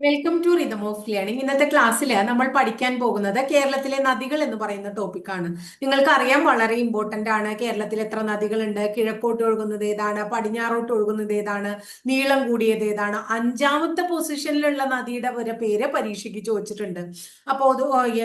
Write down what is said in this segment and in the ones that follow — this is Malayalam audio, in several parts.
Welcome to rhythm of learning ഇന്നത്തെ ക്ലാസ്സിൽ നമ്മൾ പഠിക്കാൻ പോകുന്നത് കേരളത്തിലെ നദികൾ എന്ന് പറയുന്ന ടോപ്പിക്കാണ് നിങ്ങൾക്ക് അറിയാം വളരെ ഇമ്പോർട്ടന്റ് ആണ്. കേരളത്തിൽ എത്ര നദികളുണ്ട്? കിഴക്കോട്ട് ഒഴുകുന്നത് ഏതാണ്? പടിഞ്ഞാറോട്ട് ഒഴുകുന്നത് ഏതാണ്? നീളം കൂടിയത് ഏതാണ്? അഞ്ചാമത്തെ പൊസിഷനിലുള്ള നദിയുടെ ഒരു പേര് പരീക്ഷയ്ക്ക് ചോദിച്ചിട്ടുണ്ട്. അപ്പോൾ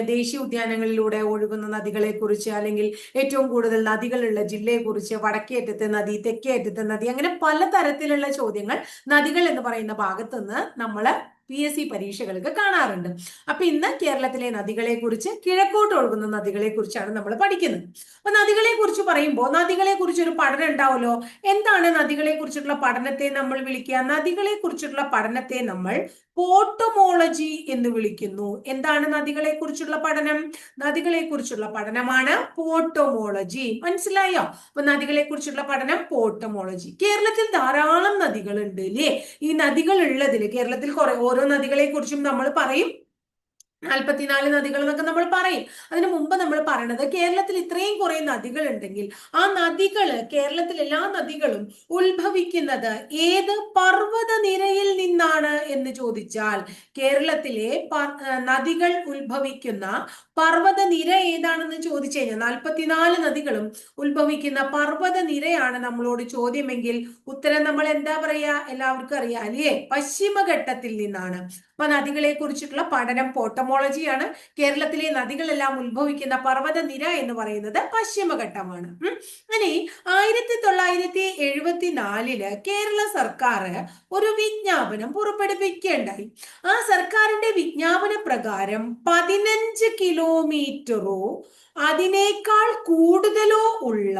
ദേശീയ ഉദ്യാനങ്ങളിലൂടെ ഒഴുകുന്ന നദികളെ കുറിച്ച് അല്ലെങ്കിൽ ഏറ്റവും കൂടുതൽ നദികളുള്ള ജില്ലയെ കുറിച്ച് വടക്കേറ്റത്തെ നദി തെക്കേറ്റത്തെ നദി അങ്ങനെ പലതരത്തിലുള്ള ചോദ്യങ്ങൾ നദികൾ എന്ന് പറയുന്ന ഭാഗത്തുനിന്ന് നമ്മൾ പി എസ് സി പരീക്ഷകൾക്ക് കാണാറുണ്ട്. അപ്പൊ ഇന്ന് കേരളത്തിലെ നദികളെ കുറിച്ച് കിഴക്കോട്ട് ഒഴുകുന്ന നദികളെ കുറിച്ചാണ് നമ്മൾ പഠിക്കുന്നത്. അപ്പൊ നദികളെ കുറിച്ച് പറയുമ്പോൾ നദികളെ കുറിച്ച് ഒരു പഠനം ഉണ്ടാവുമല്ലോ? എന്താണ് നദികളെ കുറിച്ചുള്ള പഠനത്തെ നമ്മൾ വിളിക്കുക? നദികളെ കുറിച്ചുള്ള പഠനത്തെ നമ്മൾ പോട്ടോമോളജി എന്ന് വിളിക്കുന്നു. എന്താണ് നദികളെ കുറിച്ചുള്ള പഠനം? നദികളെ കുറിച്ചുള്ള പഠനമാണ് പോട്ടോമോളജി. മനസ്സിലായോ? അപ്പൊ നദികളെ കുറിച്ചുള്ള പഠനം പോട്ടോമോളജി. കേരളത്തിൽ ധാരാളം നദികളുണ്ട് അല്ലേ ഈ നദികൾ ഉള്ളതിൽ കേരളത്തിൽ കുറെ ഓരോ നദികളെ കുറിച്ചും നമ്മൾ പറയും. നാൽപ്പത്തിനാല് നദികൾ എന്നൊക്കെ നമ്മൾ പറയും. അതിനു മുമ്പ് നമ്മൾ പറയണത് കേരളത്തിൽ ഇത്രയും കുറെ നദികൾ ഉണ്ടെങ്കിൽ ആ നദികൾ കേരളത്തിലെ എല്ലാ നദികളും ഉത്ഭവിക്കുന്നത് ഏത് പർവത നിരയിൽ നിന്നാണ് എന്ന് ചോദിച്ചാൽ കേരളത്തിലെ നദികൾ ഉത്ഭവിക്കുന്ന പർവത നിര ഏതാണെന്ന് ചോദിച്ചു കഴിഞ്ഞാൽ നാൽപ്പത്തിനാല് നദികളും ഉത്ഭവിക്കുന്ന പർവത നിരയാണ് നമ്മളോട് ചോദ്യമെങ്കിൽ ഉത്തരം നമ്മൾ എന്താ പറയാ? എല്ലാവർക്കും അറിയാം അല്ലേ? പശ്ചിമഘട്ടത്തിൽ നിന്നാണ്. അപ്പൊ നദികളെ കുറിച്ചിട്ടുള്ള പഠനം പോട്ടമോളജിയാണ് കേരളത്തിലെ നദികളെല്ലാം ഉത്ഭവിക്കുന്ന പർവത നിര എന്ന് പറയുന്നത് പശ്ചിമഘട്ടമാണ്. ഇനി ആയിരത്തി തൊള്ളായിരത്തി എഴുപത്തി നാലിൽ കേരള സർക്കാർ ഒരു വിജ്ഞാപനം പുറപ്പെടുവിക്കേണ്ടായി. ആ സർക്കാരിന്റെ വിജ്ഞാപന പ്രകാരം പതിനഞ്ച് കിലോമീറ്ററോ അതിനേക്കാൾ കൂടുതലോ ഉള്ള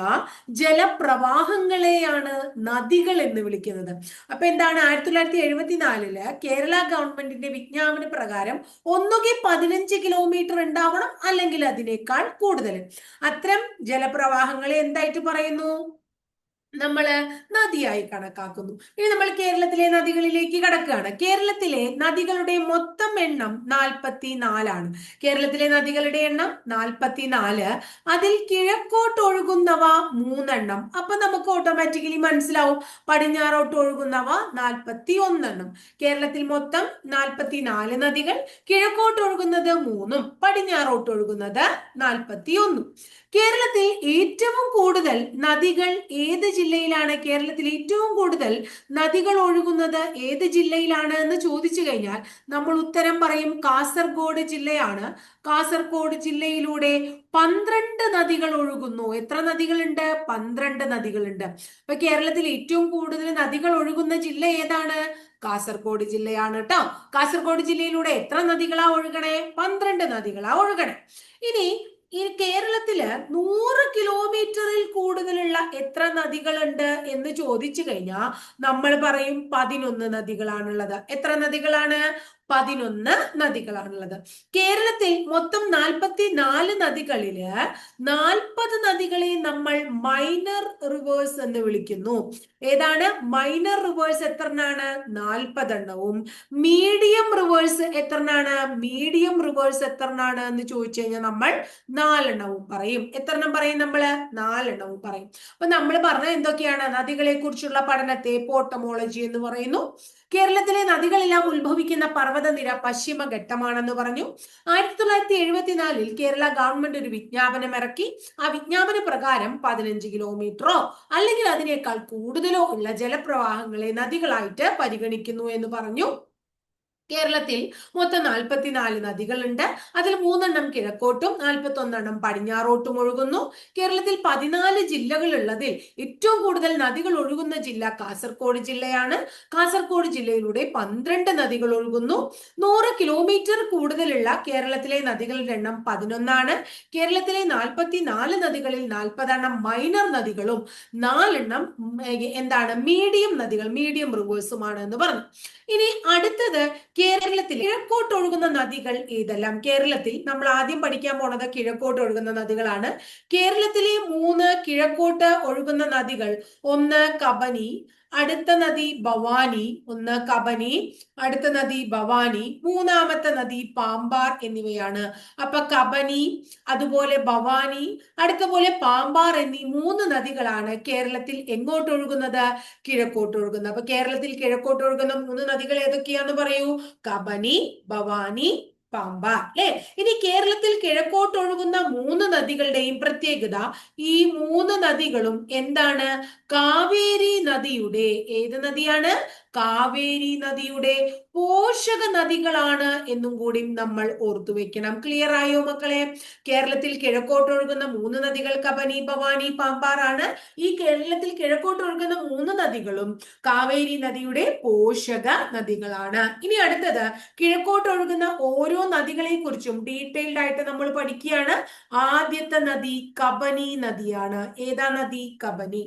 ജലപ്രവാഹങ്ങളെയാണ് നദികൾ എന്ന് വിളിക്കുന്നത്. അപ്പൊ എന്താണ്? ആയിരത്തി തൊള്ളായിരത്തി എഴുപത്തിനാലിൽ കേരള ഗവൺമെന്റിന്റെ വിജ്ഞാപന പ്രകാരം ഒന്നുകിൽ പതിനഞ്ച് കിലോമീറ്റർ ഉണ്ടാവണം അല്ലെങ്കിൽ അതിനേക്കാൾ കൂടുതൽ. അത്തരം ജലപ്രവാഹങ്ങളെ എന്തായിട്ട് പറയുന്നു? നമ്മൾ നദിയായി കണക്കാക്കുന്നു. ഇനി നമ്മൾ കേരളത്തിലെ നദികളിലേക്ക് കടക്കുകയാണ്. കേരളത്തിലെ നദികളുടെ മൊത്തം എണ്ണം നാൽപ്പത്തി നാലാണ് കേരളത്തിലെ നദികളുടെ എണ്ണം നാൽപ്പത്തി നാല് അതിൽ കിഴക്കോട്ട് ഒഴുകുന്നവ മൂന്നെണ്ണം. അപ്പൊ നമുക്ക് ഓട്ടോമാറ്റിക്കലി മനസ്സിലാവും. പടിഞ്ഞാറോട്ട് ഒഴുകുന്നവ നാൽപ്പത്തി ഒന്നെണ്ണം കേരളത്തിൽ മൊത്തം നാൽപ്പത്തി നാല് നദികൾ. കിഴക്കോട്ട് ഒഴുകുന്നത് മൂന്നും. പടിഞ്ഞാറോട്ട് ഒഴുകുന്നത് നാൽപ്പത്തി ഒന്നും കേരളത്തിൽ ഏറ്റവും കൂടുതൽ നദികൾ ഏത് ജില്ലയിലാണ്? കേരളത്തിൽ ഏറ്റവും കൂടുതൽ നദികൾ ഒഴുകുന്നത് ഏത് ജില്ലയിലാണ് എന്ന് ചോദിച്ചു കഴിഞ്ഞാൽ നമ്മൾ ഉത്തരം പറയും കാസർഗോഡ് ജില്ലയാണ്. കാസർഗോഡ് ജില്ലയിലൂടെ പന്ത്രണ്ട് നദികൾ ഒഴുകുന്നു. എത്ര നദികളുണ്ട്? പന്ത്രണ്ട് നദികളുണ്ട്. അപ്പൊ കേരളത്തിൽ ഏറ്റവും കൂടുതൽ നദികൾ ഒഴുകുന്ന ജില്ല ഏതാണ്? കാസർഗോഡ് ജില്ലയാണ് കേട്ടോ കാസർഗോഡ് ജില്ലയിലൂടെ എത്ര നദികളാ ഒഴുകണേ? പന്ത്രണ്ട് നദികളാ ഒഴുകണേ. ഇനി ഈ കേരളത്തിൽ നൂറ് കിലോമീറ്ററിൽ കൂടുതലുള്ള എത്ര നദികളുണ്ട് എന്ന് ചോദിച്ചു കഴിഞ്ഞാൽ നമ്മൾ പറയും പതിനൊന്ന് നദികളാണുള്ളത്. എത്ര നദികളാണ്? പതിനൊന്ന് നദികളാണുള്ളത്. കേരളത്തിൽ മൊത്തം നാൽപ്പത്തി നാല് നദികളിൽ നാൽപ്പത് നദികളെ നമ്മൾ മൈനർ റിവേഴ്സ് എന്ന് വിളിക്കുന്നു. ഏതാണ്? മൈനർ റിവേഴ്സ് എത്രനാണ്? നാൽപ്പതെണ്ണവും. മീഡിയം റിവേഴ്സ് എത്രനാണ്? മീഡിയം റിവേഴ്സ് എത്രനാണ് എന്ന് ചോദിച്ചു കഴിഞ്ഞാൽ നമ്മൾ നാലെണ്ണവും പറയും. എത്രണ്ണം പറയും നമ്മൾ നാലെണ്ണവും പറയും. അപ്പൊ നമ്മൾ പറഞ്ഞ എന്തൊക്കെയാണ്? നദികളെ കുറിച്ചുള്ള പഠനത്തെ പോട്ടമോളജി എന്ന് പറയുന്നു. കേരളത്തിലെ നദികളെല്ലാം ഉത്ഭവിക്കുന്ന പർവതനിര പശ്ചിമഘട്ടമാണെന്ന് പറഞ്ഞു. ആയിരത്തി തൊള്ളായിരത്തി എഴുപത്തിനാലിൽ കേരള ഗവൺമെന്റ് ഒരു വിജ്ഞാപനം ഇറക്കി. ആ വിജ്ഞാപന പ്രകാരം പതിനഞ്ച് കിലോമീറ്ററോ അല്ലെങ്കിൽ അതിനേക്കാൾ കൂടുതലോ ഉള്ള ജലപ്രവാഹങ്ങളെ നദികളായിട്ട് പരിഗണിക്കുന്നു എന്ന് പറഞ്ഞു. കേരളത്തിൽ മൊത്തം നാൽപ്പത്തിനാല് നദികളുണ്ട്. അതിൽ മൂന്നെണ്ണം കിഴക്കോട്ടും നാൽപ്പത്തി ഒന്നെണ്ണം പടിഞ്ഞാറോട്ടും ഒഴുകുന്നു. കേരളത്തിൽ പതിനാല് ജില്ലകളുള്ളതിൽ ഏറ്റവും കൂടുതൽ നദികൾ ഒഴുകുന്ന ജില്ല കാസർഗോഡ് ജില്ലയാണ്. കാസർഗോഡ് ജില്ലയിലൂടെ പന്ത്രണ്ട് നദികൾ ഒഴുകുന്നു. നൂറ് കിലോമീറ്റർ കൂടുതലുള്ള കേരളത്തിലെ നദികളുടെ എണ്ണം പതിനൊന്നാണ്. കേരളത്തിലെ നാൽപ്പത്തി നാല് നദികളിൽ നാൽപ്പതെണ്ണം മൈനർ നദികളും നാലെണ്ണം എന്താണ് മീഡിയം നദികൾ മീഡിയം റിവേഴ്സുമാണ് എന്ന് പറഞ്ഞു. ഇനി അടുത്തത് കേരളത്തിൽ കിഴക്കോട്ട് ഒഴുകുന്ന നദികൾ ഏതെല്ലാം? കേരളത്തിൽ നമ്മൾ ആദ്യം പഠിക്കാൻ പോണത് കിഴക്കോട്ട് ഒഴുകുന്ന നദികളാണ്. കേരളത്തിലെ മൂന്ന് കിഴക്കോട്ട് ഒഴുകുന്ന നദികൾ ഒന്ന് കബനി അടുത്ത നദി ഭവാനി ഒന്ന് കബനി അടുത്ത നദി ഭവാനി മൂന്നാമത്തെ നദി പാമ്പാർ എന്നിവയാണ്. അപ്പൊ കബനി അതുപോലെ ഭവാനി അടുത്ത പോലെ പാമ്പാർ എന്നീ മൂന്ന് നദികളാണ് കേരളത്തിൽ എങ്ങോട്ട് ഒഴുകുന്നത്? കിഴക്കോട്ട് ഒഴുകുന്നത്. അപ്പൊ കേരളത്തിൽ കിഴക്കോട്ട് ഒഴുകുന്ന മൂന്ന് നദികൾ ഏതൊക്കെയാന്ന് പറയൂ? കബനി ഭവാനി പമ്പ. അല്ലെ? ഇനി കേരളത്തിൽ കിഴക്കോട്ടൊഴുകുന്ന മൂന്ന് നദികളുടെയും പ്രത്യേകത ഈ മൂന്ന് നദികളും എന്താണ്? കാവേരി നദിയുടെ ഏത് നദിയാണ്? കാവേരി നദിയുടെ പോഷക നദികളാണ് എന്നും കൂടി നമ്മൾ ഓർത്തു വെക്കണം. ക്ലിയർ ആയോ മക്കളെ? കേരളത്തിൽ കിഴക്കോട്ട് ഒഴുകുന്ന മൂന്ന് നദികൾ കബനി ഭവാനി പാമ്പാറാണ് ഈ കേരളത്തിൽ കിഴക്കോട്ട് ഒഴുകുന്ന മൂന്ന് നദികളും കാവേരി നദിയുടെ പോഷക നദികളാണ്. ഇനി അടുത്തത് കിഴക്കോട്ട് ഒഴുകുന്ന ഓരോ നദികളെ കുറിച്ചും ഡീറ്റെയിൽഡ് ആയിട്ട് നമ്മൾ പഠിക്കുകയാണ്. ആദ്യത്തെ നദി കബനി നദിയാണ്. ഏതാ നദി? കബനി.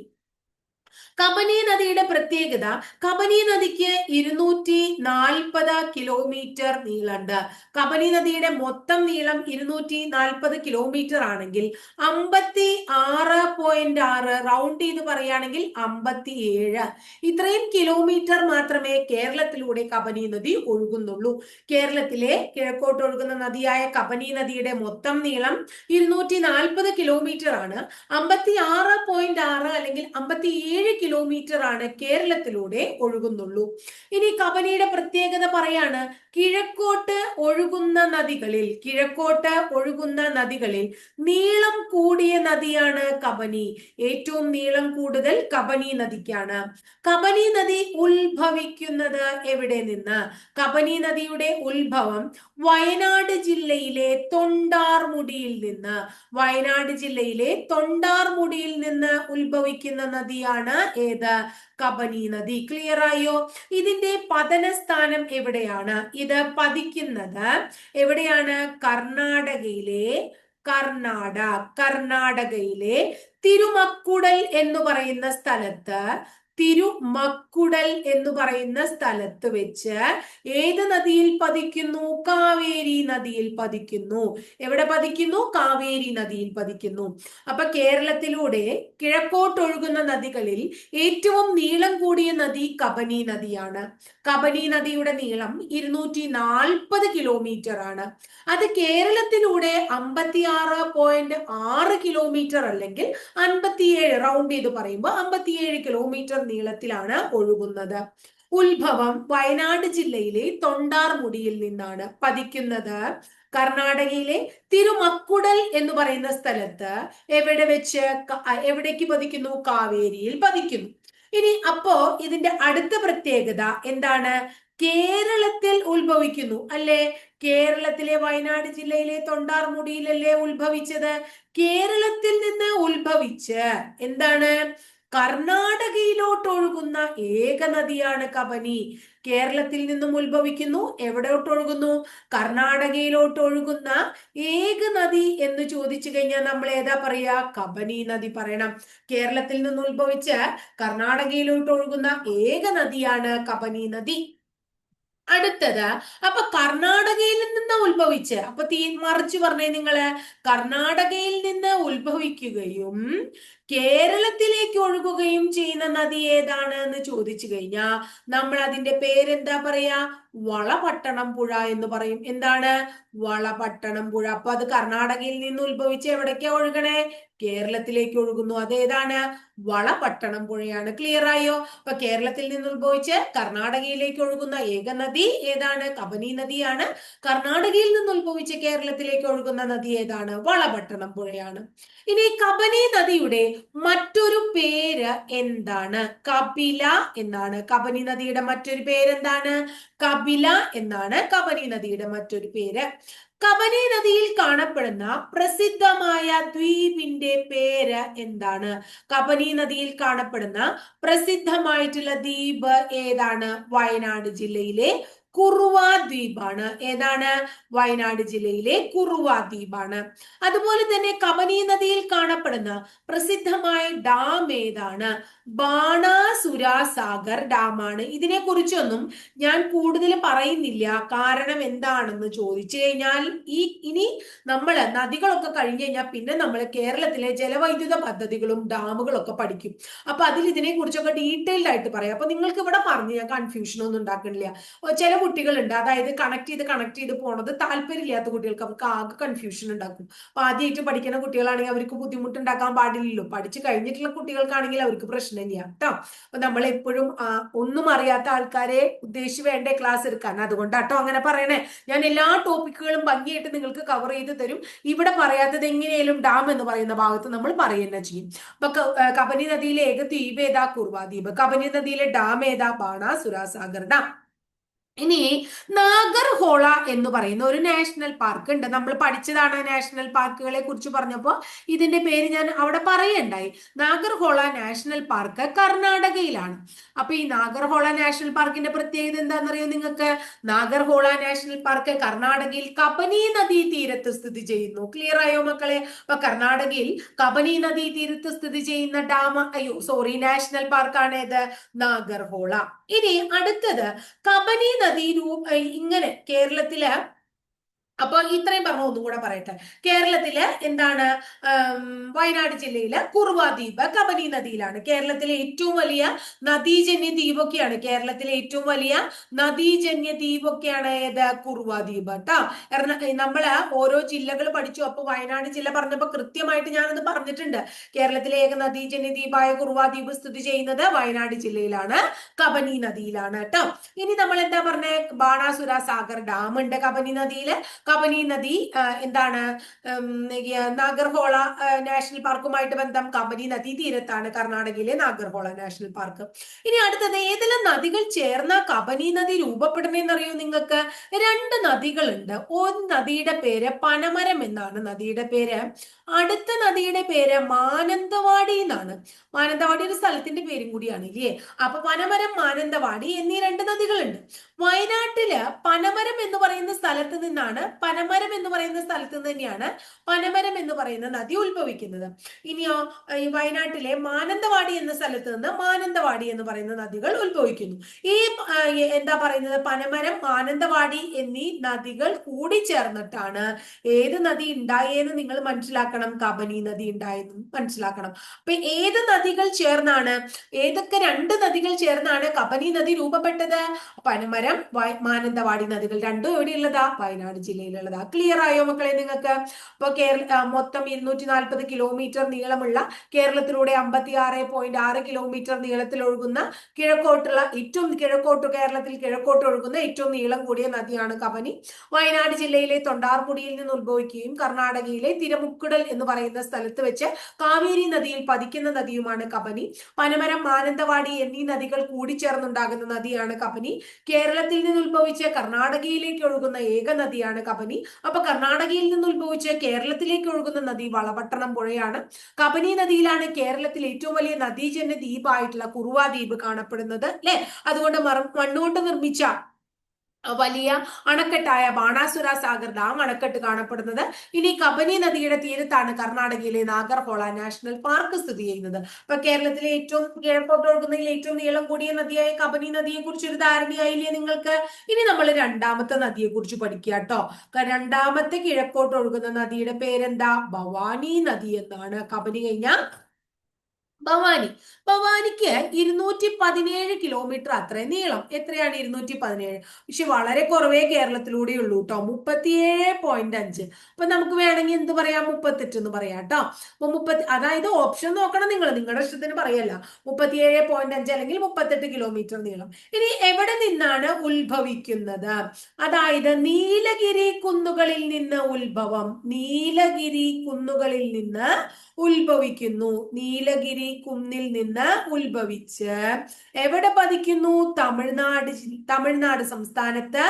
കബനി നദിയുടെ പ്രത്യേകത കബനി നദിക്ക് ഇരുന്നൂറ്റി നാൽപ്പത് കിലോമീറ്റർ നീളമുണ്ട്. കബനി നദിയുടെ മൊത്തം നീളം ഇരുന്നൂറ്റി നാൽപ്പത് കിലോമീറ്റർ ആണെങ്കിൽ അമ്പത്തി ആറ് പോയിന്റ് ആറ് റൗണ്ട് ചെയ്ത് പറയുകയാണെങ്കിൽ അമ്പത്തി ഏഴ് ഇത്രയും കിലോമീറ്റർ മാത്രമേ കേരളത്തിലൂടെ കബനി നദി ഒഴുകുന്നുള്ളൂ. കേരളത്തിലെ കിഴക്കോട്ട് ഒഴുകുന്ന നദിയായ കബനി നദിയുടെ മൊത്തം നീളം ഇരുന്നൂറ്റി നാൽപ്പത് കിലോമീറ്റർ ആണ്. അമ്പത്തി ആറ് പോയിന്റ് ആറ് അല്ലെങ്കിൽ അമ്പത്തി ഏഴ് കിലോമീറ്റർ ആണ് കേരളത്തിലൂടെ ഒഴുകുന്നുള്ളൂ. ഇനി കബനിയുടെ പ്രത്യേകത പറയാണ്. കിഴക്കോട്ട് ഒഴുകുന്ന നദികളിൽ കിഴക്കോട്ട് ഒഴുകുന്ന നദികളിൽ നീളം കൂടിയ നദിയാണ് കബനി. ഏറ്റവും നീളം കൂടുതൽ കബനി നദിക്കാണ്. കബനി നദി ഉത്ഭവിക്കുന്നത് എവിടെ നിന്ന്? കബനി നദിയുടെ ഉത്ഭവം വയനാട് ജില്ലയിലെ തൊണ്ടാർമുടിയിൽ നിന്ന്. വയനാട് ജില്ലയിലെ തൊണ്ടാർമുടിയിൽ നിന്ന് ഉത്ഭവിക്കുന്ന നദിയാണ് ഏത്? കബനി നദി. ക്ലിയർ ആയോ? ഇതിന്റെ പതന സ്ഥാനം എവിടെയാണ്? ഇത് പതിക്കുന്നത് എവിടെയാണ്? കർണാടകയിലെ കർണാട കർണാടകയിലെ തിരുമക്കുടൽ എന്ന് പറയുന്ന സ്ഥലത്ത് തിരുമക്കുടൽ എന്ന് പറയുന്ന സ്ഥലത്ത് വെച്ച് ഏത് നദിയിൽ പതിക്കുന്നു? കാവേരി നദിയിൽ പതിക്കുന്നു. എവിടെ പതിക്കുന്നു? കാവേരി നദിയിൽ പതിക്കുന്നു. അപ്പൊ കേരളത്തിലൂടെ കിഴക്കോട്ടൊഴുകുന്ന നദികളിൽ ഏറ്റവും നീളം കൂടിയ നദി കബനി നദിയാണ്. കബനി നദിയുടെ നീളം ഇരുന്നൂറ്റി നാൽപ്പത് കിലോമീറ്റർ ആണ് അത് കേരളത്തിലൂടെ അമ്പത്തിയാറ് പോയിന്റ് ആറ് കിലോമീറ്റർ അല്ലെങ്കിൽ അൻപത്തിയേഴ് റൗണ്ട് ചെയ്ത് പറയുമ്പോൾ അമ്പത്തിയേഴ് കിലോമീറ്റർ നീളത്തിലാണ് ഒഴുകുന്നത്. ഉത്ഭവം വയനാട് ജില്ലയിലെ തൊണ്ടാർമുടിയിൽ നിന്നാണ് പതിക്കുന്നത്. കർണാടകയിലെ തിരുമക്കുടൽ എന്ന് പറയുന്ന സ്ഥലത്ത് എവിടെ വെച്ച് എവിടേക്ക് പതിക്കുന്നു? കാവേരിയിൽ പതിക്കുന്നു. ഇനി അപ്പോ ഇതിന്റെ അടുത്ത പ്രത്യേകത എന്താണ്? കേരളത്തിൽ ഉത്ഭവിക്കുന്നു അല്ലേ? കേരളത്തിലെ വയനാട് ജില്ലയിലെ തൊണ്ടാർമുടിയിലല്ലേ ഉത്ഭവിച്ചത്? കേരളത്തിൽ നിന്ന് ഉത്ഭവിച്ച് എന്താണ്? കർണാടകയിലോട്ട് ഒഴുകുന്ന ഏക നദിയാണ് കബനി. കേരളത്തിൽ നിന്നും ഉത്ഭവിക്കുന്നു. എവിടോട്ട് ഒഴുകുന്നു കർണാടകയിലോട്ട് ഒഴുകുന്ന ഏക നദി എന്ന് ചോദിച്ചു കഴിഞ്ഞാൽ നമ്മൾ ഏതാ പറയാ കബനി നദി പറയണം. കേരളത്തിൽ നിന്ന് ഉത്ഭവിച്ച് കർണാടകയിലോട്ട് ഒഴുകുന്ന ഏക നദിയാണ് കബനി നദി. അടുത്തത്. അപ്പൊ കർണാടകയിൽ നിന്ന് ഉത്ഭവിച്ച് അപ്പൊ തീ മറിച്ച് പറഞ്ഞേ നിങ്ങൾ. കർണാടകയിൽ നിന്ന് ഉത്ഭവിക്കുകയും കേരളത്തിലേക്ക് ഒഴുകുകയും ചെയ്യുന്ന നദി ഏതാണ് എന്ന് ചോദിച്ചു കഴിഞ്ഞാൽ നമ്മൾ അതിന്റെ പേരെന്താ പറയാ? വളപട്ടണം പുഴ എന്ന് പറയും. എന്താണ്? വളപട്ടണം പുഴ. അപ്പൊ അത് കർണാടകയിൽ നിന്ന് ഉത്ഭവിച്ച് എവിടേക്കാ ഒഴുകണേ? കേരളത്തിലേക്ക് ഒഴുകുന്നു. അതേതാണ് വളപട്ടണം പുഴയാണ്. ക്ലിയർ ആയോ? അപ്പൊ കേരളത്തിൽ നിന്ന് ഉത്ഭവിച്ച് കർണാടകയിലേക്ക് ഒഴുകുന്ന ഏക നദി ഏതാണ്? കബനി നദിയാണ്. കർണാടകയിൽ നിന്ന് ഉത്ഭവിച്ച് കേരളത്തിലേക്ക് ഒഴുകുന്ന നദി ഏതാണ്? വളപട്ടണം പുഴയാണ്. ഇനി കബനി നദിയുടെ മറ്റൊരു പേര് എന്താണ്? കപില എന്നാണ്. കബനി നദിയുടെ മറ്റൊരു പേരെന്താണ്? കപില എന്നാണ് കബനി നദിയുടെ മറ്റൊരു പേര്. കബനി നദിയിൽ കാണപ്പെടുന്ന പ്രസിദ്ധമായ ദ്വീപിന്റെ പേര് എന്താണ്? കബനി നദിയിൽ കാണപ്പെടുന്ന പ്രസിദ്ധമായിട്ടുള്ള ദ്വീപ് ഏതാണ്? വയനാട് ജില്ലയിലെ കുറുവ ദ്വീപാണ്. ഏതാണ്? വയനാട് ജില്ലയിലെ കുറുവ ദ്വീപാണ്. അതുപോലെ തന്നെ കമനി നദിയിൽ കാണപ്പെടുന്ന പ്രസിദ്ധമായ ഡാം ഏതാണ്? ബാണാസുര സാഗർ ഡാമാണ്. ഇതിനെ കുറിച്ചൊന്നും ഞാൻ കൂടുതൽ പറയുന്നില്ല. കാരണം എന്താണെന്ന് ചോദിച്ചു കഴിഞ്ഞാൽ ഈ ഇനി നമ്മൾ നദികളൊക്കെ കഴിഞ്ഞു കഴിഞ്ഞാൽ പിന്നെ നമ്മൾ കേരളത്തിലെ ജലവൈദ്യുത പദ്ധതികളും ഡാമുകളൊക്കെ പഠിക്കും. അപ്പൊ അതിൽ ഇതിനെ കുറിച്ചൊക്കെ ഡീറ്റെയിൽഡ് ആയിട്ട് പറയാം. അപ്പൊ നിങ്ങൾക്ക് ഇവിടെ പറഞ്ഞു ഞാൻ കൺഫ്യൂഷൻ ഒന്നും ഉണ്ടാക്കണില്ല. ചില കുട്ടികളുണ്ട്. അതായത് കണക്ട് ചെയ്ത് കണക്ട് ചെയ്ത് പോണത് താല്പര്യമില്ലാത്ത കുട്ടികൾക്ക് അവർക്ക് ആകെ കൺഫ്യൂഷൻ ഉണ്ടാക്കും. അപ്പൊ ആദ്യമായിട്ട് പഠിക്കുന്ന കുട്ടികളാണെങ്കിൽ അവർക്ക് ബുദ്ധിമുട്ടുണ്ടാക്കാൻ പാടില്ലല്ലോ. പഠിച്ചു കഴിഞ്ഞിട്ടുള്ള കുട്ടികൾക്കാണെങ്കിൽ അവർക്ക് പ്രശ്നമില്ല കേട്ടോ അപ്പൊ നമ്മൾ എപ്പോഴും ഒന്നും അറിയാത്ത ആൾക്കാരെ ഉദ്ദേശിച്ച് വേണ്ടേ ക്ലാസ് എടുക്കാൻ? അതുകൊണ്ടാട്ടോ അങ്ങനെ പറയണേ. ഞാൻ എല്ലാ ടോപ്പിക്കുകളും ഭംഗിയായിട്ട് നിങ്ങൾക്ക് കവർ ചെയ്ത് തരും. ഇവിടെ പറയാത്തത് എങ്ങനെയാലും ഡാം എന്ന് പറയുന്ന ഭാഗത്ത് നമ്മൾ പറയുന്ന ചെയ്യും. അപ്പൊ കബനി നദിയിലെ ഏക ദ്വീപ് ഏതാ കുർവാ ദ്വീപ്. കബനി നദിയിലെ ഡാം ഏതാ? ബാണാസുരാസാഗർ ഡാം. ഇനി നാഗർഹോള എന്ന് പറയുന്ന ഒരു നാഷണൽ പാർക്ക് ഉണ്ട്. നമ്മൾ പഠിച്ചതാണ് നാഷണൽ പാർക്കുകളെ കുറിച്ച് പറഞ്ഞപ്പോൾ ഇതിന്റെ പേര് ഞാൻ അവിടെ പറയണ്ടായി. നാഗർഹോള നാഷണൽ പാർക്ക് കർണാടകയിലാണ്. അപ്പൊ ഈ നാഗർഹോള നാഷണൽ പാർക്കിന്റെ പ്രത്യേകത എന്താണെന്നറിയോ നിങ്ങൾക്ക്? നാഗർഹോള നാഷണൽ പാർക്ക് കർണാടകയിൽ കബനി നദീ തീരത്ത് സ്ഥിതി ചെയ്യുന്നു. ക്ലിയർ ആയോ മക്കളെ? അപ്പൊ കർണാടകയിൽ കബനി നദീ തീരത്ത് സ്ഥിതി ചെയ്യുന്ന ഡാം അയ്യോ സോറി നാഷണൽ പാർക്കാണ് ഏത്? നാഗർഹോള ഇനി അടുത്തത് കബനി നദി ഇങ്ങനെ കേരളത്തിൽ അപ്പൊ ഇത്രയും പറഞ്ഞു ഒന്നും കൂടെ പറയട്ടെ. കേരളത്തിലെ എന്താണ് വയനാട് ജില്ലയിലെ കുറുവ ദ്വീപ് കബനി നദിയിലാണ്. കേരളത്തിലെ ഏറ്റവും വലിയ നദീജന്യ ദ്വീപൊക്കെയാണ്. കേരളത്തിലെ ഏറ്റവും വലിയ നദീജന്യ ദ്വീപൊക്കെയാണ് ഏത്? കുറുവ ദ്വീപ് കേട്ടോ നമ്മൾ ഓരോ ജില്ലകൾ പഠിച്ചു. അപ്പൊ വയനാട് ജില്ല പറഞ്ഞപ്പോ കൃത്യമായിട്ട് ഞാനത് പറഞ്ഞിട്ടുണ്ട്. കേരളത്തിലെ ഏക നദീജന്യ ദ്വീപായ കുറുവ ദ്വീപ് സ്ഥിതി ചെയ്യുന്നത് വയനാട് ജില്ലയിലാണ് കബനി നദിയിലാണ് കേട്ടോ ഇനി നമ്മൾ എന്താ പറഞ്ഞ? ബാണാസുര സാഗർ ഡാം ഉണ്ട് കബനി നദിയിൽ. കബനി നദി എന്താണ് നാഗർഹോള നാഷണൽ പാർക്കുമായിട്ട് ബന്ധം കബനി നദി തീരത്താണ് കർണാടകയിലെ നാഗർഹോള നാഷണൽ പാർക്ക്. ഇനി അടുത്തത് ഏതെല്ലാം നദികൾ ചേർന്ന കബനി നദി രൂപപ്പെടുന്നതെന്നറിയോ നിങ്ങൾക്ക്? രണ്ട് നദികളുണ്ട്. ഒരു നദിയുടെ പേര് പനമരം എന്നാണ് നദിയുടെ പേര്. അടുത്ത നദിയുടെ പേര് മാനന്തവാടി എന്നാണ്. മാനന്തവാടി ഒരു സ്ഥലത്തിന്റെ പേരും കൂടിയാണ് ഇല്ലേ? അപ്പൊ പനമരം മാനന്തവാടി എന്നീ രണ്ട് നദികളുണ്ട്. വയനാട്ടിൽ പനമരം എന്ന് പറയുന്ന സ്ഥലത്ത് നിന്നാണ് പനമരം എന്ന് പറയുന്ന സ്ഥലത്ത് നിന്ന് തന്നെയാണ് പനമരം എന്ന് പറയുന്ന നദി ഉത്ഭവിക്കുന്നത്. ഇനിയോ ഈ വയനാട്ടിലെ മാനന്തവാടി എന്ന സ്ഥലത്ത് നിന്ന് മാനന്തവാടി എന്ന് പറയുന്ന നദികൾ ഉത്ഭവിക്കുന്നു. ഈ എന്താ പറയുന്നത്? പനമരം മാനന്തവാടി എന്നീ നദികൾ കൂടി ചേർന്നിട്ടാണ് ഏത് നദി ഉണ്ടായെന്ന് നിങ്ങൾ മനസ്സിലാക്കണം. കബനി നദി ഉണ്ടായെന്ന് മനസ്സിലാക്കണം. അപ്പൊ ഏത് നദികൾ ചേർന്നാണ് ഏതൊക്കെ രണ്ട് നദികൾ ചേർന്നാണ് കബനി നദി രൂപപ്പെട്ടത്? പനമരം മാനന്തവാടി നദികൾ രണ്ടും എവിടെയുള്ളതാ? വയനാട് ജില്ലയിലുള്ളതാ. ക്ലിയർ ആയോ മക്കളെ നിങ്ങൾക്ക്? അപ്പൊ കേരള മൊത്തം ഇരുന്നൂറ്റി നാൽപ്പത് കിലോമീറ്റർ നീളമുള്ള കേരളത്തിലൂടെ അമ്പത്തി ആറ് പോയിന്റ് ആറ് കിലോമീറ്റർ നീളത്തിൽ ഒഴുകുന്ന കിഴക്കോട്ടുള്ള ഏറ്റവും കിഴക്കോട്ട് കേരളത്തിൽ കിഴക്കോട്ട് ഒഴുകുന്ന ഏറ്റവും നീളം കൂടിയ നദിയാണ് കബനി വയനാട് ജില്ലയിലെ തൊണ്ടാർമുടിയിൽ നിന്ന് ഉത്ഭവിക്കുകയും കർണാടകയിലെ തിരമുക്കുടൽ എന്ന് പറയുന്ന സ്ഥലത്ത് വെച്ച് കാവേരി നദിയിൽ പതിക്കുന്ന നദിയുമാണ് കബനി. പനമരം മാനന്തവാടി എന്നീ നദികൾ കൂടിച്ചേർന്നുണ്ടാകുന്ന നദിയാണ് കബനി. കേരളത്തിൽ നിന്ന് ഉത്ഭവിച്ച് കർണാടകയിലേക്ക് ഒഴുകുന്ന ഏക നദിയാണ് കബനി. അപ്പൊ കർണാടകയിൽ നിന്ന് ഉത്ഭവിച്ച് കേരളത്തിലേക്ക് ഒഴുകുന്ന നദി വളപട്ടണം പുഴയാണ്. കബനി നദിയിലാണ് കേരളത്തിൽ ഏറ്റവും വലിയ നദീജന്യ ദ്വീപായിട്ടുള്ള കുറുവാ ദ്വീപ് കാണപ്പെടുന്നത് അല്ലെ? അതുകൊണ്ട് മണ്ണുകൊണ്ട് നിർമ്മിച്ച വലിയ അണക്കെട്ടായ ബാണാസുര സാഗർ ഡാം അണക്കെട്ട് കാണപ്പെടുന്നത്. ഇനി കബനി നദിയുടെ തീരത്താണ് കർണാടകയിലെ നാഗർഹോള നാഷണൽ പാർക്ക് സ്ഥിതി ചെയ്യുന്നത്. അപ്പൊ കേരളത്തിലെ ഏറ്റവും കിഴക്കോട്ട് ഒഴുകുന്നതിൽ ഏറ്റവും നീളം കൂടിയ നദിയായ കബനി നദിയെ കുറിച്ച് ഒരു ധാരണയായില്ലേ നിങ്ങൾക്ക്? ഇനി നമ്മൾ രണ്ടാമത്തെ നദിയെ കുറിച്ച് പഠിക്കുക കേട്ടോ. രണ്ടാമത്തെ കിഴക്കോട്ട് ഒഴുകുന്ന നദിയുടെ പേരെന്താ? ഭവാനി നദി എന്നാണ്. കബനി കഴിഞ്ഞാൽ ഭവാനി. ഭവാനിക്ക് ഇരുന്നൂറ്റി പതിനേഴ് കിലോമീറ്റർ അത്ര നീളം. എത്രയാണ് ഇരുന്നൂറ്റി പതിനേഴ് പക്ഷെ വളരെ കുറവേ കേരളത്തിലൂടെ ഉള്ളൂ കേട്ടോ മുപ്പത്തിയേഴ് പോയിന്റ് അഞ്ച്. അപ്പൊ നമുക്ക് വേണമെങ്കിൽ എന്ത് പറയാം? മുപ്പത്തെട്ട് എന്ന് പറയാം കേട്ടോ അപ്പൊ മുപ്പത്തി അതായത് ഓപ്ഷൻ നോക്കണം നിങ്ങൾ നിങ്ങളുടെ ഇഷ്ടത്തിന് പറയല്ല. മുപ്പത്തിയേഴ് പോയിന്റ് അഞ്ച് അല്ലെങ്കിൽ മുപ്പത്തെട്ട് കിലോമീറ്റർ നീളം. ഇനി എവിടെ നിന്നാണ് ഉത്ഭവിക്കുന്നത്? അതായത് നീലഗിരി കുന്നുകളിൽ നിന്ന് ഉത്ഭവം. നീലഗിരി കുന്നുകളിൽ നിന്ന് ഉത്ഭവിക്കുന്നു. നീലഗിരി കുന്നിൽ നിന്ന് ഉത്ഭവിച്ച് എവിടെ പതിക്കുന്നു? തമിഴ്നാട് തമിഴ്നാട് സംസ്ഥാനത്ത്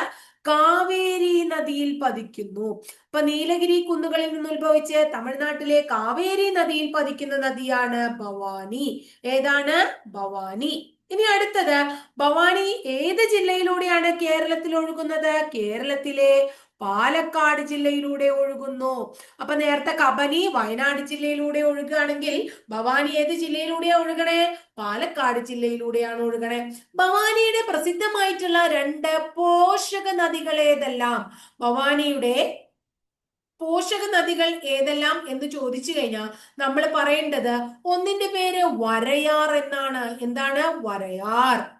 കാവേരി നദിയിൽ പതിക്കുന്നു. അപ്പൊ നീലഗിരി കുന്നുകളിൽ നിന്ന് ഉത്ഭവിച്ച് തമിഴ്നാട്ടിലെ കാവേരി നദിയിൽ പതിക്കുന്ന നദിയാണ് ഭവാനി. ഏതാണ്? ഭവാനി. ഇനി അടുത്തത് ഭവാനി ഏത് ജില്ലയിലൂടെയാണ് കേരളത്തിൽ ഒഴുകുന്നത്? കേരളത്തിലെ പാലക്കാട് ജില്ലയിലൂടെ ഒഴുകുന്നു. അപ്പൊ നേരത്തെ കബനി വയനാട് ജില്ലയിലൂടെ ഒഴുകുകയാണെങ്കിൽ ഭവാനി ഏത് ജില്ലയിലൂടെയാ ഒഴുകണേ? പാലക്കാട് ജില്ലയിലൂടെയാണ് ഒഴുകണേ. ഭവാനിയുടെ പ്രസിദ്ധമായിട്ടുള്ള രണ്ട് പോഷക നദികൾ ഏതെല്ലാം? ഭവാനിയുടെ പോഷക നദികൾ ഏതെല്ലാം എന്ന് ചോദിച്ചു കഴിഞ്ഞാൽ നമ്മൾ പറയേണ്ടത് ഒന്നിന്റെ പേര് വരയാർ എന്നാണ്. എന്താണ്? വരയാർ.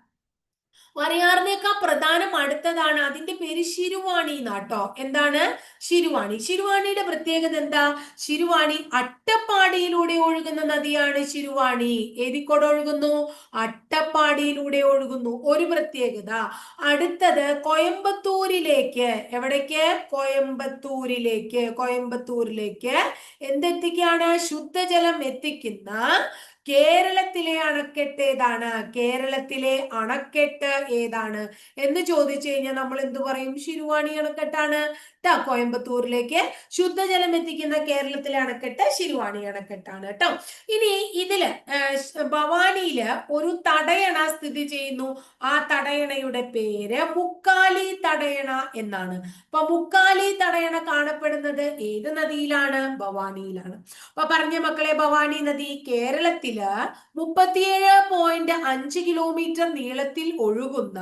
വരയാറിനേക്കാൾ പ്രധാനം അടുത്തതാണ്. അതിന്റെ പേര് ശിരുവാണി എന്നാട്ടോ. എന്താണ്? ശിരുവാണി. ശിരുവാണിയുടെ പ്രത്യേകത എന്താ? ശിരുവാണി അട്ടപ്പാടിയിലൂടെ ഒഴുകുന്ന നദിയാണ് ശിരുവാണി. ഏതിക്കോട് ഒഴുകുന്നു? അട്ടപ്പാടിയിലൂടെ ഒഴുകുന്നു. ഒരു പ്രത്യേകത. അടുത്തത് കോയമ്പത്തൂരിലേക്ക്. എവിടേക്ക്? കോയമ്പത്തൂരിലേക്ക്. കോയമ്പത്തൂരിലേക്ക് എന്തെത്തിക്കാണ്? ശുദ്ധജലം എത്തിക്കുന്ന കേരളത്തിലെ അണക്കെട്ട് ഏതാണ്? കേരളത്തിലെ അണക്കെട്ട് ഏതാണ്? എന്ന് ചോദിച്ചു കഴിഞ്ഞാൽ നമ്മൾ എന്തു പറയും? ശിരുവാണി അണക്കെട്ടാണ്. കേട്ടോ കോയമ്പത്തൂരിലേക്ക് ശുദ്ധജലം എത്തിക്കുന്ന കേരളത്തിലെ അണക്കെട്ട് ശിരുവാണി അണക്കെട്ടാണ് കേട്ടോ ഇനി ഇതിൽ ഭവാനിയിൽ ഒരു തടയണ സ്ഥിതി ചെയ്യുന്നു. ആ തടയണയുടെ പേര് മുക്കാലി തടയണ എന്നാണ്. അപ്പൊ മുക്കാലി തടയണ കാണപ്പെടുന്നത് ഏത് നദിയിലാണ്? ഭവാനിയിലാണ്. അപ്പൊ പറഞ്ഞ മക്കളെ ഭവാനി നദി കേരളത്തിൽ മുപ്പത്തിയേഴ് പോയിന്റ് അഞ്ച് കിലോമീറ്റർ നീളത്തിൽ ഒഴുകുന്ന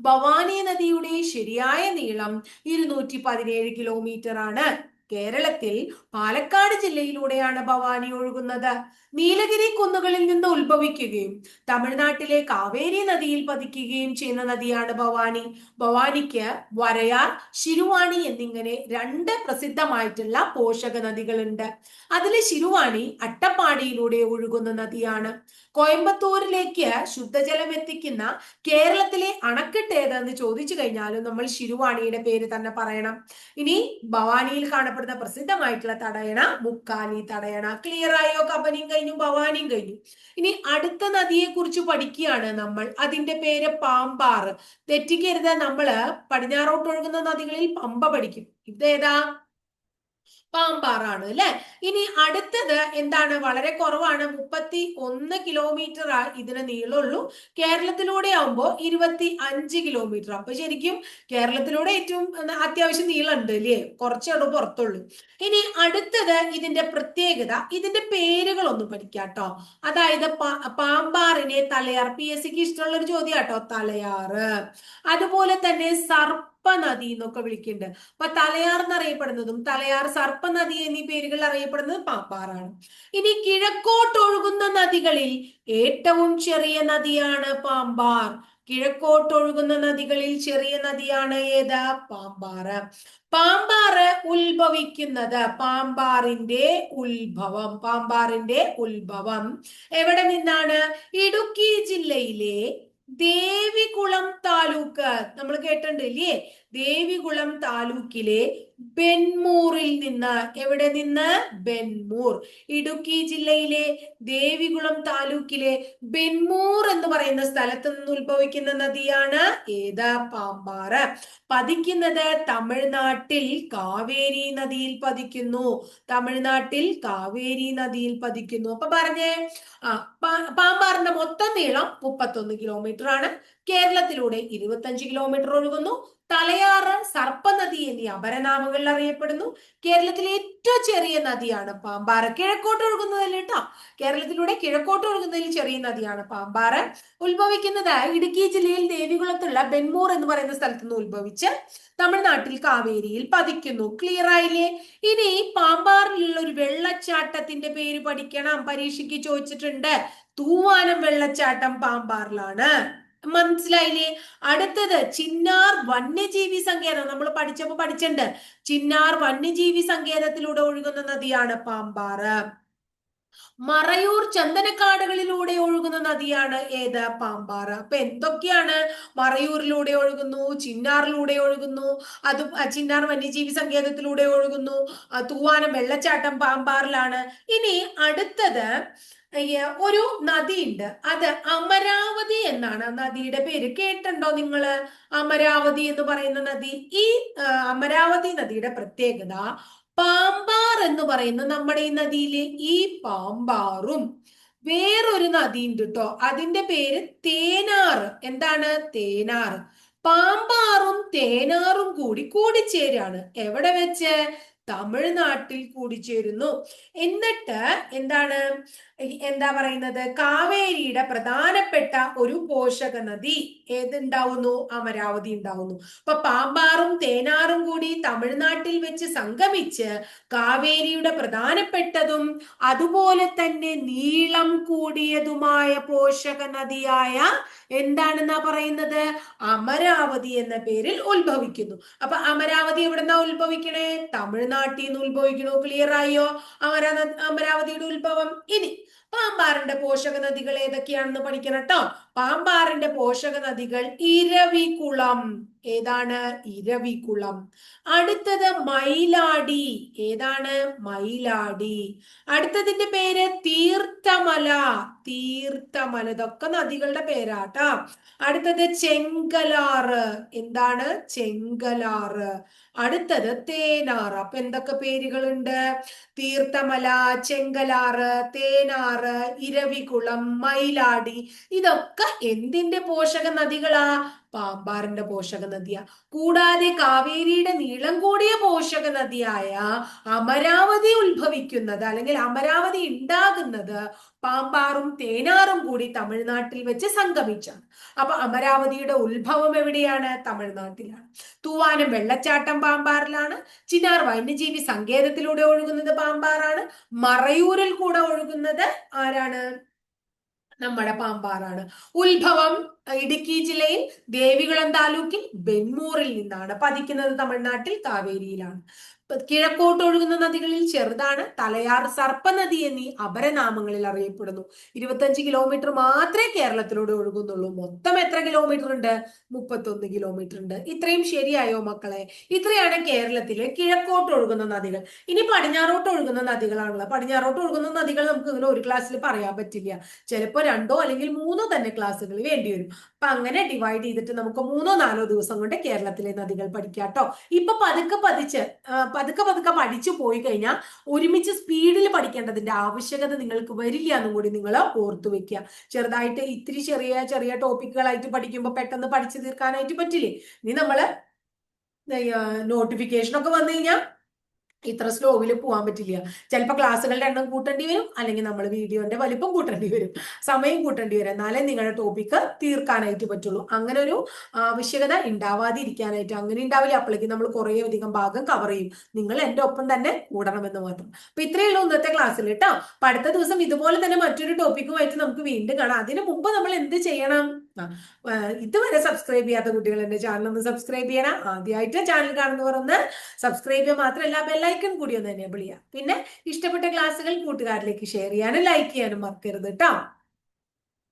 ഭവാനി നദിയുടെ ശരിയായ നീളം ഇരുന്നൂറ്റി പതിനേഴ് കിലോമീറ്റർ ആണ് കേരളത്തിൽ പാലക്കാട് ജില്ലയിലൂടെയാണ് ഭവാനി ഒഴുകുന്നത്. നീലഗിരി കുന്നുകളിൽ നിന്ന് ഉത്ഭവിക്കുകയും തമിഴ്നാട്ടിലെ കാവേരി നദിയിൽ പതിക്കുകയും ചെയ്യുന്ന നദിയാണ് ഭവാനി. ഭവാനിക്ക് വരയാർ ശിരുവാണി എന്നിങ്ങനെ രണ്ട് പ്രസിദ്ധമായിട്ടുള്ള പോഷക നദികളുണ്ട്. അതിൽ ശിരുവാണി അട്ടപ്പാടിയിലൂടെ ഒഴുകുന്ന നദിയാണ്. കോയമ്പത്തൂരിലേക്ക് ശുദ്ധജലം എത്തിക്കുന്ന കേരളത്തിലെ അണക്കെട്ട് ഏതെന്ന് ചോദിച്ചു കഴിഞ്ഞാലും നമ്മൾ ശിരുവാണിയുടെ പേര് തന്നെ പറയണം. ഇനി ഭവാനിയിൽ കാണപ്പെടുന്ന പ്രസിദ്ധമായിട്ടുള്ള തടയണ മുക്കാലി തടയണ ക്ലിയർ ആയോ? കബനിയും കഴിഞ്ഞു ഭവാനിയും കഴിഞ്ഞു. ഇനി അടുത്ത നദിയെ കുറിച്ച് പഠിക്കുകയാണ് നമ്മൾ. അതിന്റെ പേര് പാമ്പാർ തെറ്റിക്കരുത്. നമ്മൾ പടിഞ്ഞാറോട്ട് ഒഴുകുന്ന നദികളിൽ പമ്പ പഠിക്കും. ഇതേതാ? പാമ്പാറാണ് അല്ലെ? ഇനി അടുത്തത് എന്താണ്? വളരെ കുറവാണ്. മുപ്പത്തി ഒന്ന് കിലോമീറ്റർ ഇതിന് നീളമുള്ളൂ. കേരളത്തിലൂടെ ആവുമ്പോൾ ഇരുപത്തി അഞ്ച് കിലോമീറ്റർ അപ്പൊ ശരിക്കും കേരളത്തിലൂടെ ഏറ്റവും അത്യാവശ്യം നീളമുണ്ട് അല്ലേ? കുറച്ചേ പുറത്തുള്ളൂ. ഇനി അടുത്തത് ഇതിന്റെ പ്രത്യേകത. ഇതിന്റെ പേരുകൾ ഒന്ന് പഠിക്കാട്ടോ അതായത് പാമ്പാറിനെ തലയാർ. പി എസ് സിക്ക് ഇഷ്ടമുള്ള ഒരു ചോദ്യം കേട്ടോ തലയാറ്. അതുപോലെ തന്നെ സർപ്പ സർപ്പനദി എന്നൊക്കെ വിളിക്കുന്നുണ്ട്. അപ്പൊ തലയാർ എന്നറിയപ്പെടുന്നതും തലയാർ സർപ്പനദി എന്നീ പേരുകൾ അറിയപ്പെടുന്നത് പാപ്പാറാണ്. ഇനി കിഴക്കോട്ട് ഒഴുകുന്ന നദികളിൽ ഏറ്റവും ചെറിയ നദിയാണ് പാമ്പാർ. കിഴക്കോട്ട് ഒഴുകുന്ന നദികളിൽ ചെറിയ നദിയാണ് ഏത്? പാമ്പാറ്. പാമ്പാറ് ഉത്ഭവിക്കുന്നത് പാമ്പാറിന്റെ ഉത്ഭവം പാമ്പാറിന്റെ ഉത്ഭവം. എവിടെ നിന്നാണ്? ഇടുക്കി ജില്ലയിലെ ദേവികുളം താലൂക്ക് നമ്മൾ കേട്ടിട്ടുണ്ട് ദേവികുളം താലൂക്കിലെ ബെൻമൂറിൽ നിന്ന് എവിടെ നിന്ന്? ബെൻമൂർ ഇടുക്കി ജില്ലയിലെ ദേവികുളം താലൂക്കിലെ ബെൻമൂർ എന്ന് പറയുന്ന സ്ഥലത്ത് നിന്ന് ഉത്ഭവിക്കുന്ന നദിയാണ് ഏത്? പാമ്പാറ്. പതിക്കുന്നത് തമിഴ്നാട്ടിൽ കാവേരി നദിയിൽ പതിക്കുന്നു. തമിഴ്നാട്ടിൽ കാവേരി നദിയിൽ പതിക്കുന്നു. അപ്പൊ പറഞ്ഞേ ആ പാമ്പാറിന്റെ മൊത്തം നീളം മുപ്പത്തൊന്ന് കിലോമീറ്റർ ആണ്. കേരളത്തിലൂടെ ഇരുപത്തഞ്ച് കിലോമീറ്റർ ഒഴുകുന്നു. തലയാറ് സർപ്പനദി എന്നീ അപരനാമങ്ങളിൽ അറിയപ്പെടുന്നു. കേരളത്തിലെ ഏറ്റവും ചെറിയ നദിയാണ് പാമ്പാറ്. കിഴക്കോട്ട് ഒഴുകുന്നതല്ലേ കേട്ടോ കേരളത്തിലൂടെ കിഴക്കോട്ട് ഒഴുകുന്നതിൽ ചെറിയ നദിയാണ് പാമ്പാറ്. ഉത്ഭവിക്കുന്നത് ഇടുക്കി ജില്ലയിൽ ദേവികുളത്തുള്ള ബെൻമൂർ എന്ന് പറയുന്ന സ്ഥലത്ത് നിന്ന് ഉത്ഭവിച്ച് തമിഴ്നാട്ടിൽ കാവേരിയിൽ പതിക്കുന്നു. ക്ലിയർ ആയില്ലേ? ഇനി പാമ്പാറിലുള്ള ഒരു വെള്ളച്ചാട്ടത്തിന്റെ പേര് പഠിക്കണം. പരീക്ഷയ്ക്ക് ചോദിച്ചിട്ടുണ്ട്. തൂവാനം വെള്ളച്ചാട്ടം പാമ്പാറിലാണ്. മനസ്സിലായില്ലേ? അടുത്തത് ചിന്നാർ വന്യജീവി സങ്കേതം. നമ്മൾ പഠിച്ചപ്പോ പഠിച്ചിട്ടുണ്ട്. ചിന്നാർ വന്യജീവി സങ്കേതത്തിലൂടെ ഒഴുകുന്ന നദിയാണ് പാമ്പാറ്. മറയൂർ ചന്ദനക്കാടുകളിലൂടെ ഒഴുകുന്ന നദിയാണ് ഏത്? പാമ്പാറ്. അപ്പൊ എന്തൊക്കെയാണ് മറയൂരിലൂടെ ഒഴുകുന്നു ചിന്നാറിലൂടെ ഒഴുകുന്നു അത് ചിന്നാർ വന്യജീവി സങ്കേതത്തിലൂടെ ഒഴുകുന്നു തൂവാനം വെള്ളച്ചാട്ടം പാമ്പാറിലാണ്. ഇനി അടുത്തത് ഒരു നദിയുണ്ട്. അത് അമരാവതി എന്നാണ്. നദിയുടെ പേര് കേട്ടുണ്ടോ നിങ്ങൾ അമരാവതി എന്ന് പറയുന്ന നദി. ഈ അമരാവതി നദിയുടെ പ്രത്യേകത പാമ്പാർ എന്ന് പറയുന്ന നമ്മുടെ ഈ നദിയിലെ. ഈ പാമ്പാറും വേറൊരു നദി ഉണ്ട് കേട്ടോ അതിന്റെ പേര് തേനാർ. എന്താണ്? തേനാർ. പാമ്പാറും തേനാറും കൂടി കൂടിച്ചേരാണ്. എവിടെ വെച്ച്? തമിഴ്നാട്ടിൽ കൂടിച്ചേരുന്നു എന്നിട്ട് എന്താണ്? എന്താ പറയുന്നത്? കാവേരിയുടെ പ്രധാനപ്പെട്ട ഒരു പോഷക നദി ഏതുണ്ടാവുന്നു? അമരാവതി ഉണ്ടാവുന്നു. അപ്പൊ പാമ്പാറും തേനാറും കൂടി തമിഴ്നാട്ടിൽ വെച്ച് സംഗമിച്ച് കാവേരിയുടെ പ്രധാനപ്പെട്ടതും അതുപോലെ തന്നെ നീളം കൂടിയതുമായ പോഷക നദിയായ എന്താണെന്നാ പറയുന്നത്? അമരാവതി എന്ന പേരിൽ ഉത്ഭവിക്കുന്നു. അപ്പൊ അമരാവതി എവിടെന്നാ ഉത്ഭവിക്കണേ? തമിഴ്നാട്ടിൽ നിന്ന് ഉത്ഭവിക്കണോ? ക്ലിയർ ആയോ? അമരാ അമരാവതിയുടെ ഉത്ഭവം ഇനി. പാമ്പാറിന്റെ പോഷക നദികൾ ഏതൊക്കെയാണെന്ന് പഠിക്കണം കേട്ടോ. പാമ്പാറിന്റെ പോഷക നദികൾ ഇരവികുളം. ഏതാണ് ഇരവികുളം? അടുത്തത് മൈലാടി ഏതാണ് മൈലാടി അടുത്തതിന്റെ പേര് തീർത്ഥമല. തീർത്ഥമല. ഇതൊക്കെ നദികളുടെ പേരാട്ടാ. അടുത്തത് ചെങ്കലാറ്. എന്താണ് ചെങ്കലാറ്? അടുത്തത് തേനാറ്. അപ്പൊ എന്തൊക്കെ പേരുകളുണ്ട്? തീർത്ഥമല ചെങ്കലാറ് തേനാറ് ഇരവികുളം മൈലാടി ഇതൊക്കെ എന്തിന്റെ പോഷക നദികളാ പാമ്പാറിന്റെ പോഷക നദിയ കൂടാതെ കാവേരിയുടെ നീളം കൂടിയ പോഷക നദിയായ അമരാവതി ഉത്ഭവിക്കുന്നത് അല്ലെങ്കിൽ അമരാവതി ഉണ്ടാകുന്നത് പാമ്പാറും തേനാറും കൂടി തമിഴ്നാട്ടിൽ വെച്ച് സംഗമിച്ചാണ്. അപ്പൊ അമരാവതിയുടെ ഉത്ഭവം എവിടെയാണ്? തമിഴ്നാട്ടിലാണ്. തൂവാനം വെള്ളച്ചാട്ടം പാമ്പാറിലാണ്. ചിനാർ വന്യജീവി സങ്കേതത്തിലൂടെ ഒഴുകുന്നത് പാമ്പാറാണ്. മറയൂരിൽ കൂടെ ഒഴുകുന്നത് ആരാണ്? നമ്മുടെ പാമ്പാറാണ്. ഉത്ഭവം ഇടുക്കി ജില്ലയിൽ ദേവികുളം താലൂക്കിൽ ബെന്മൂറിൽ നിന്നാണ് പതിക്കുന്നത് തമിഴ്നാട്ടിൽ കാവേരിയിലാണ്. കിഴക്കോട്ട് ഒഴുകുന്ന നദികളിൽ ചെറുതാണ് തലയാർ സർപ്പനദി എന്നീ അപരനാമങ്ങളിൽ അറിയപ്പെടുന്നു. ഇരുപത്തഞ്ച് കിലോമീറ്റർ മാത്രമേ കേരളത്തിലൂടെ ഒഴുകുന്നുള്ളൂ. മൊത്തം എത്ര കിലോമീറ്റർ ഉണ്ട്? മുപ്പത്തൊന്ന് കിലോമീറ്റർ ഉണ്ട്. ഇത്രയും ശരിയായോ മക്കളെ? ഇത്രയാണ് കേരളത്തിലെ കിഴക്കോട്ട് ഒഴുകുന്ന നദികൾ. ഇനി പടിഞ്ഞാറോട്ട് ഒഴുകുന്ന നദികളാണല്ലോ പടിഞ്ഞാറോട്ട് ഒഴുകുന്ന നദികൾ നമുക്ക് ഇങ്ങനെ ഒരു ക്ലാസ്സിൽ പറയാൻ പറ്റില്ല. ചിലപ്പോൾ രണ്ടോ അല്ലെങ്കിൽ മൂന്നോ തന്നെ ക്ലാസ്സുകൾ വേണ്ടി വരും. അപ്പൊ അങ്ങനെ ഡിവൈഡ് ചെയ്തിട്ട് നമുക്ക് മൂന്നോ നാലോ ദിവസം കൊണ്ട് കേരളത്തിലെ നദികൾ പഠിക്കാം കേട്ടോ ഇപ്പൊ പതുക്കെ പതിച്ച് പതുക്കെ പതുക്കെ പഠിച്ചു പോയി കഴിഞ്ഞാൽ ഒരുമിച്ച് സ്പീഡിൽ പഠിക്കേണ്ടതിന്റെ ആവശ്യകത നിങ്ങൾക്ക് വരില്ല എന്നും കൂടി നിങ്ങൾ ഓർത്തു വെക്കുക. ചെറുതായിട്ട് ഇത്തിരി ചെറിയ ചെറിയ ടോപ്പിക്കുകളായിട്ട് പഠിക്കുമ്പോൾ പെട്ടെന്ന് പഠിച്ചു തീർക്കാനായിട്ട് പറ്റില്ലേ? ഇനി നമ്മൾ നോട്ടിഫിക്കേഷൻ ഒക്കെ വന്നു കഴിഞ്ഞാൽ ഇത്ര സ്ലോവിൽ പോകാൻ പറ്റില്ല. ചിലപ്പോൾ ക്ലാസ്സുകളുടെ എണ്ണം കൂട്ടേണ്ടി വരും അല്ലെങ്കിൽ നമ്മൾ വീഡിയോന്റെ വലിപ്പം കൂട്ടേണ്ടി വരും. സമയം കൂട്ടേണ്ടി വരും. എന്നാലേ നിങ്ങളുടെ ടോപ്പിക്ക് തീർക്കാനായിട്ട് പറ്റുള്ളൂ. അങ്ങനെ ഒരു ആവശ്യകത ഉണ്ടാവാതിരിക്കാനായിട്ട് അങ്ങനെ ഉണ്ടാവില്ല അപ്പോഴേക്കും നമ്മൾ കുറേ അധികം ഭാഗം കവർ ചെയ്യും. നിങ്ങൾ എന്റെ ഒപ്പം തന്നെ കൂടണമെന്ന് മാത്രം. അപ്പൊ ഇത്രയേ ഉള്ളൂ ഇന്നത്തെ ക്ലാസ്സിൽ കേട്ടോ അപ്പൊ അടുത്ത ദിവസം ഇതുപോലെ തന്നെ മറ്റൊരു ടോപ്പിക്കുമായിട്ട് നമുക്ക് വീണ്ടും കാണാം. അതിനു മുമ്പ് നമ്മൾ എന്ത് ചെയ്യണം? ഇതുവരെ സബ്സ്ക്രൈബ് ചെയ്യാത്ത കുട്ടികൾ എന്റെ ചാനൽ ഒന്ന് സബ്സ്ക്രൈബ് ചെയ്യണം. ആദ്യമായിട്ട് ചാനൽ കാണുന്നവർ ഒന്ന് സബ്സ്ക്രൈബ് ചെയ്യുക മാത്രമല്ല ബെല്ലൈക്കൺ കൂടി ഒന്ന് എനേബിൾ ചെയ്യാം. പിന്നെ ഇഷ്ടപ്പെട്ട ക്ലാസ്സുകൾ കൂട്ടുകാരിലേക്ക് ഷെയർ ചെയ്യാനും ലൈക്ക് ചെയ്യാനും മറക്കരുത് കേട്ടോ